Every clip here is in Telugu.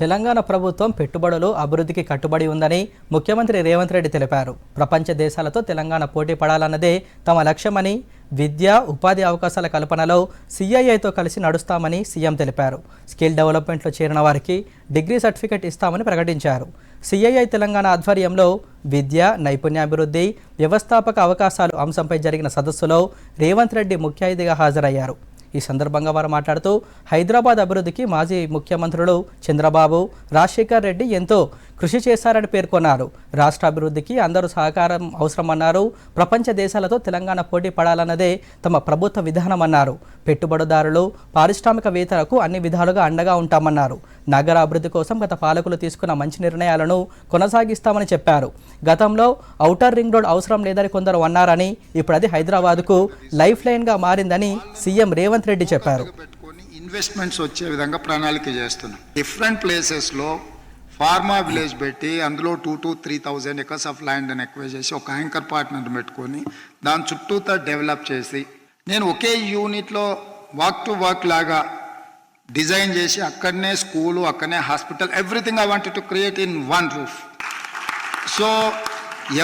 తెలంగాణ ప్రభుత్వం పెట్టుబడులు అభివృద్ధికి కట్టుబడి ఉందని ముఖ్యమంత్రి రేవంత్ రెడ్డి తెలిపారు. ప్రపంచ దేశాలతో తెలంగాణ పోటీ పడాలన్నదే తమ లక్ష్యమని విద్య ఉపాధి అవకాశాల కల్పనలో సిఐఐతో కలిసి నడుస్తామని సీఎం తెలిపారు. స్కిల్ డెవలప్మెంట్లో చేరిన వారికి డిగ్రీ సర్టిఫికెట్ ఇస్తామని ప్రకటించారు. సిఐఐ తెలంగాణ ఆధ్వర్యంలో విద్య నైపుణ్యాభివృద్ధి వ్యవస్థాపక అవకాశాలు అంశంపై జరిగిన సదస్సులో రేవంత్ రెడ్డి ముఖ్య అతిథిగా హాజరయ్యారు. ఈ సందర్భంగా వారు మాట్లాడుతూ హైదరాబాద్ అభివృద్ధికి మాజీ ముఖ్యమంత్రులు చంద్రబాబు రాజశేఖర్ రెడ్డి ఎంతో కృషి చేశారని పేర్కొన్నారు. రాష్ట్ర అభివృద్ధికి అందరూ సహకారం అవసరమన్నారు. ప్రపంచ దేశాలతో తెలంగాణ పోటీ పడాలన్నదే తమ ప్రభుత్వ విధానమన్నారు. పెట్టుబడిదారులు పారిశ్రామికవేత్తలకు అన్ని విధాలుగా అండగా ఉంటామన్నారు. నగర అభివృద్ధి కోసం గత పాలకులు తీసుకున్న మంచి నిర్ణయాలను కొనసాగిస్తామని చెప్పారు. గతంలో ఔటర్ రింగ్ రోడ్ అవసరం లేదని కొందరు అన్నారని ఇప్పుడు అది హైదరాబాద్కు లైఫ్ లైన్గా మారిందని సీఎం రేవంత్ రెడ్డి చెప్పారు. పెట్టుకొని ఇన్వెస్ట్మెంట్స్ వచ్చే విధంగా ప్రణాళిక చేస్తున్నాం. డిఫరెంట్ ప్లేసెస్లో ఫార్మా విలేజ్ పెట్టి అందులో two to three thousand acres of land అని ఎక్వైజ్ చేసి ఒక యాంకర్ పార్ట్నర్ పెట్టుకొని దాని చుట్టూతో డెవలప్ చేసి నేను ఒకే యూనిట్లో వాక్ టు వాక్ లాగా డిజైన్ చేసి అక్కడనే స్కూలు అక్కడనే hospital everything I wanted to create in one roof. So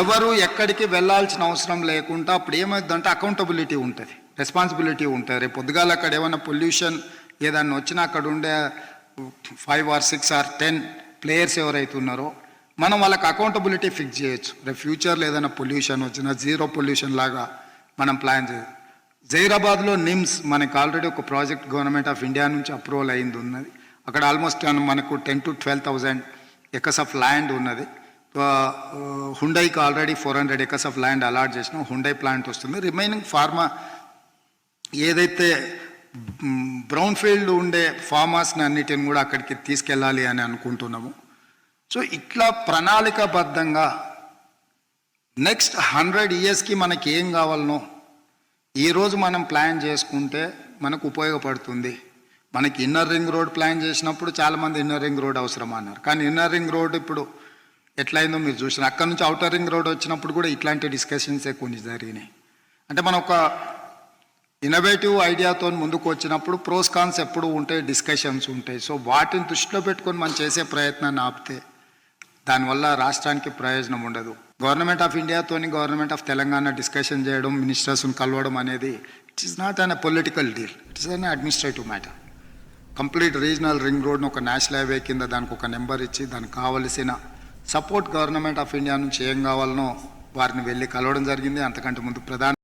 ఎవరు ఎక్కడికి వెళ్ళాల్సిన అవసరం లేకుండా అప్పుడు ఏమైందంటే అకౌంటబిలిటీ ఉంటుంది. రెస్పాన్సిబిలిటీ ఉంటుంది. రేపు పొద్దుగాల అక్కడ ఏమైనా పొల్యూషన్ ఏదన్నా వచ్చినా అక్కడ ఉండే five or six or ten players ఎవరైతే ఉన్నారో మనం వాళ్ళకి అకౌంటబిలిటీ ఫిక్స్ చేయొచ్చు. రేపు ఫ్యూచర్లో ఏదైనా పొల్యూషన్ వచ్చినా జీరో పొల్యూషన్ లాగా మనం ప్లాన్ చేయొచ్చు. జైరాబాద్లో నిమ్స్ మనకి ఆల్రెడీ ఒక ప్రాజెక్ట్ గవర్నమెంట్ ఆఫ్ ఇండియా నుంచి అప్రూవల్ అయింది ఉన్నది. అక్కడ ఆల్మోస్ట్ మనకు ten to twelve thousand acres of land ఉన్నది. హుండైకి already four hundred acres of land allot చేసినాం. హుండై ప్లాంట్ వస్తుంది. రిమైనింగ్ ఫార్మా ఏదైతే బ్రౌన్ ఫీల్డ్ ఉండే ఫార్మర్స్ని అన్నిటిని కూడా అక్కడికి తీసుకెళ్ళాలి అని అనుకుంటున్నాము. సో ఇట్లా ప్రణాళికాబద్ధంగా నెక్స్ట్ హండ్రెడ్ ఇయర్స్కి మనకి ఏం కావాలనో ఈరోజు మనం ప్లాన్ చేసుకుంటే మనకు ఉపయోగపడుతుంది. మనకి ఇన్నర్ రింగ్ రోడ్ ప్లాన్ చేసినప్పుడు చాలామంది ఇన్నర్ రింగ్ రోడ్ అవసరం అన్నారు. కానీ ఇన్నర్ రింగ్ రోడ్ ఇప్పుడు ఎట్లయిందో మీరు చూసిన అక్కడ నుంచి అవుటర్ రింగ్ రోడ్ వచ్చినప్పుడు కూడా ఇట్లాంటి డిస్కషన్సే కొన్ని జరిగినాయి. అంటే మనం ఒక ఇన్నోవేటివ్ ఐడియాతో ముందుకు వచ్చినప్పుడు ప్రోస్ కాన్స్ ఎప్పుడు ఉంటాయి డిస్కషన్స్ ఉంటాయి. సో వాటిని దృష్టిలో పెట్టుకొని మనం చేసే ప్రయత్నాన్ని ఆపితే దానివల్ల రాష్ట్రానికి ప్రయోజనం ఉండదు. గవర్నమెంట్ ఆఫ్ ఇండియాతోని గవర్నమెంట్ ఆఫ్ తెలంగాణ డిస్కషన్ చేయడం మినిస్టర్స్ని కలవడం అనేది it is not an political deal it is an administrative matter complete regional ring రోడ్ను ఒక నేషనల్ హైవే కింద దానికి ఒక నెంబర్ ఇచ్చి దానికి కావలసిన సపోర్ట్ గవర్నమెంట్ ఆఫ్ ఇండియా నుంచి ఏం కావాలనో వారిని వెళ్ళి కలవడం జరిగింది. అంతకంటే ముందు ప్రధాన